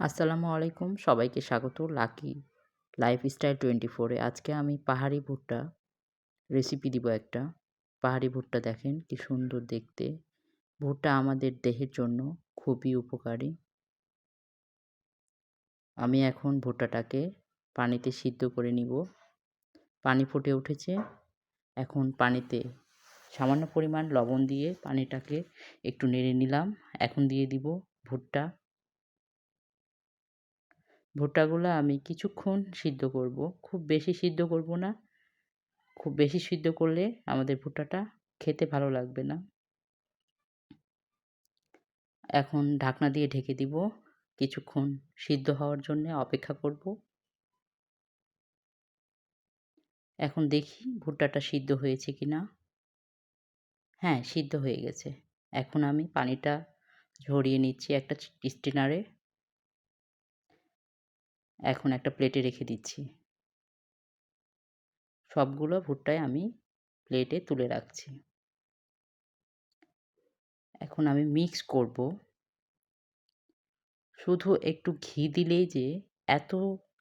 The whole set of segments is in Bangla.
আসসালামু আলাইকুম। সবাইকে স্বাগত। লাকি লাইফস্টাইল টোয়েন্টি ফোরে আজকে আমি পাহাড়ি ভুট্টা রেসিপি দিব একটা। পাহাড়ি ভুট্টা দেখেন কি সুন্দর দেখতে। ভুট্টা আমাদের দেহের জন্য খুবই উপকারী। আমি এখন ভুট্টাটাকে পানিতে সিদ্ধ করে নিব। পানি ফুটে উঠেছে। এখন পানিতে সামান্য পরিমাণ লবণ দিয়ে পানিটাকে একটু নেড়ে নিলাম। এখন দিয়ে দিব ভুট্টা। ভুট্টাগুলো আমি কিছুক্ষণ সিদ্ধ করব। খুব বেশি সিদ্ধ করব না। খুব বেশি সিদ্ধ করলে আমাদের ভুট্টাটা খেতে ভালো লাগবে না। এখন ঢাকনা দিয়ে ঢেকে দিব। কিছুক্ষণ সিদ্ধ হওয়ার জন্য অপেক্ষা করব। এখন দেখি ভুট্টাটা সিদ্ধ হয়েছে কি না হ্যাঁ সিদ্ধ হয়ে গেছে। এখন আমি পানিটা ঝরিয়ে নিচ্ছি একটা স্টিনারে। এখন একটা প্লেটে রেখে দিচ্ছি। সবগুলো ভুট্টায় আমি প্লেটে তুলে রাখছি। এখন আমি মিক্স করব। শুধু একটু ঘি দিলেই যে এত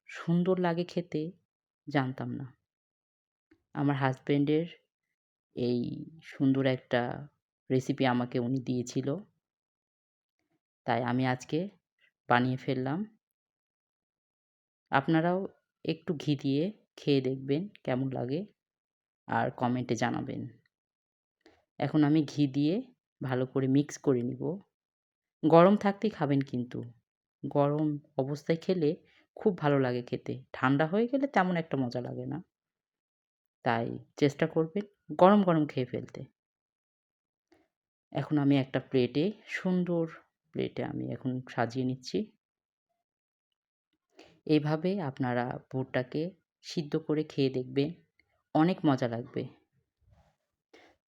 সুন্দর লাগে খেতে, জানতাম না। আমার হাজব্যান্ডের এই সুন্দর একটা রেসিপি আমাকে উনি দিয়েছিল। তাই আমি আজকে বানিয়ে ফেললাম। আপনারাও একটু ঘি দিয়ে খেয়ে দেখবেন কেমন লাগে আর কমেন্টে জানাবেন। এখন আমি ঘি দিয়ে ভালো করে মিক্স করে নিব। গরম থাকতেই খাবেন কিন্তু। গরম অবস্থায় খেলে খুব ভালো লাগে খেতে। ঠান্ডা হয়ে গেলে তেমন একটা মজা লাগে না। তাই চেষ্টা করবেন গরম গরম খেয়ে ফেলতে। এখন আমি একটা প্লেটে সুন্দর প্লেটে আমি এখন সাজিয়ে নিচ্ছি। এইভাবে আপনারা ভুট্টাকে সিদ্ধ করে খেয়ে দেখবেন। অনেক মজা লাগবে।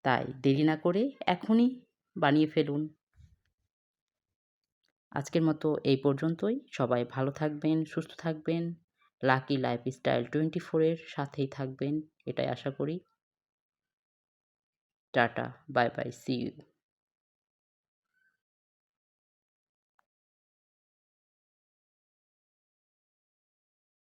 তাই দেরি না করে এখনই বানিয়ে ফেলুন। আজকের মতো এই পর্যন্তই। সবাই ভালো থাকবেন, সুস্থ থাকবেন। লাকি লাইফ স্টাইল টোয়েন্টি ফোরের সাথেই থাকবেন। এটাই আশা করি। Tata, bye bye, see you.